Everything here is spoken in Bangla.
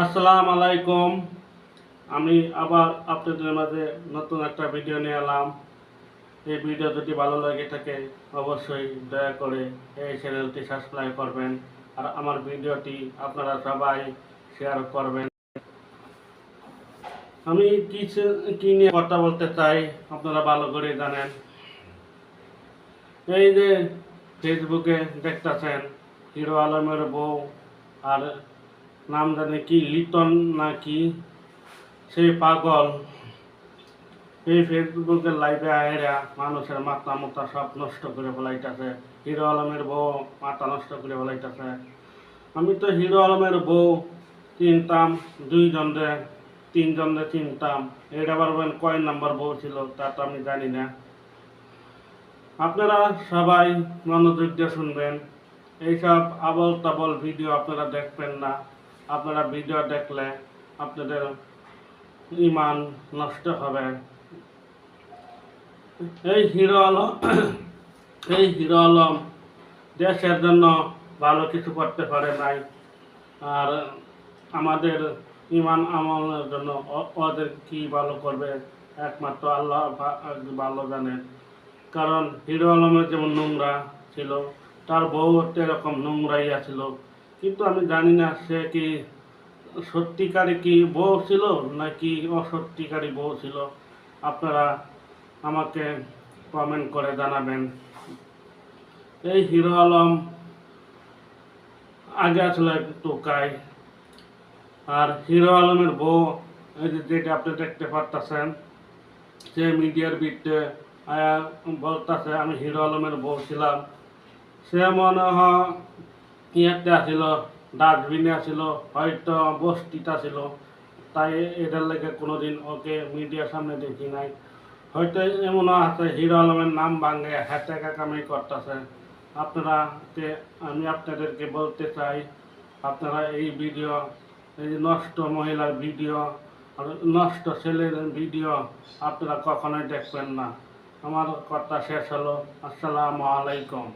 আসসালামু আলাইকুম। আমি আবার আপনাদের মাঝে নতুন একটা ভিডিও নিয়ে এলাম। এই ভিডিও যদি ভালো লাগে থাকে, অবশ্যই দয়া করে এই চ্যানেলটি সাবস্ক্রাইব করবেন আর আমার ভিডিওটি আপনারা সবাই শেয়ার করবেন। আমি কিছু কি নিয়ে কথা বলতে চাই, আপনারা ভালো করে জানেন। এই যে ফেসবুকে দেখতেছেন, হিরো আলমের বউ আর নাম জানে কি, লিটন না কি সেই পাগল। এই ফেসবুকের লাইভে আয়েরা মানুষের মাথা মাথা সব নষ্ট করে ফেলাইতেছে। হিরো আলমের বউ মাথা নষ্ট করে ফেলাইতেছে। আমি তো হিরো আলমের বউ, চিনতাম দুইজনরে তিনজনরে চিনতাম। এটা পারবেন কয় নাম্বার বউ ছিল, তা তো আমি জানি না। আপনারা সবাই মনোযোগ দিয়ে শুনবেন। এইসব আবল তাবল ভিডিও আপনারা দেখবেন না। আপনারা ভিডিও দেখলে আপনাদের ইমান নষ্ট হবে। এই হিরো আলম, এই হিরো আলম দেশের জন্য ভালো কিছু করতে পারে নাই। আর আমাদের ইমান আমলের জন্য ওদের কি ভালো করবে একমাত্র আল্লাহ ভালো জানে। কারণ হিরো আলমের যেমন নোংরা ছিল, তার বউ এরকম নোংরাই ছিল। কিন্তু আমি জানি না সে কি সত্যিকারী কি বউ ছিল নাকি অসত্যিকারী বউ ছিল। আপনারা আমাকে কমেন্ট করে জানাবেন। এই হিরো আলম আগে আসলে টোকাই আর হিরো আলমের বউ, এই যেটা আপনি দেখতে পারতেছেন, সে মিডিয়ার বিটে বলতেছে, আমি হিরো আলমের বউ ছিলাম। সে মনে হয় ইয়েতে আসিল, ডাস্টবিনে আসিল হয়তো বস্তিতে আসিল। তাই এটার লেগে কোনোদিন ওকে মিডিয়ার সামনে দেখি নাই। হয়তো এমন আছে, হিরো আলমের নাম ভাঙে হাতে কাকামি করতেছে। আপনারা কে আমি আপনাদেরকে বলতে চাই, আপনারা এই ভিডিও এই নষ্ট মহিলার ভিডিও আর নষ্ট ছেলের ভিডিও আপনারা কখনোই দেখবেন না। আমার কথা শেষ হলো। আসসালামু আলাইকুম।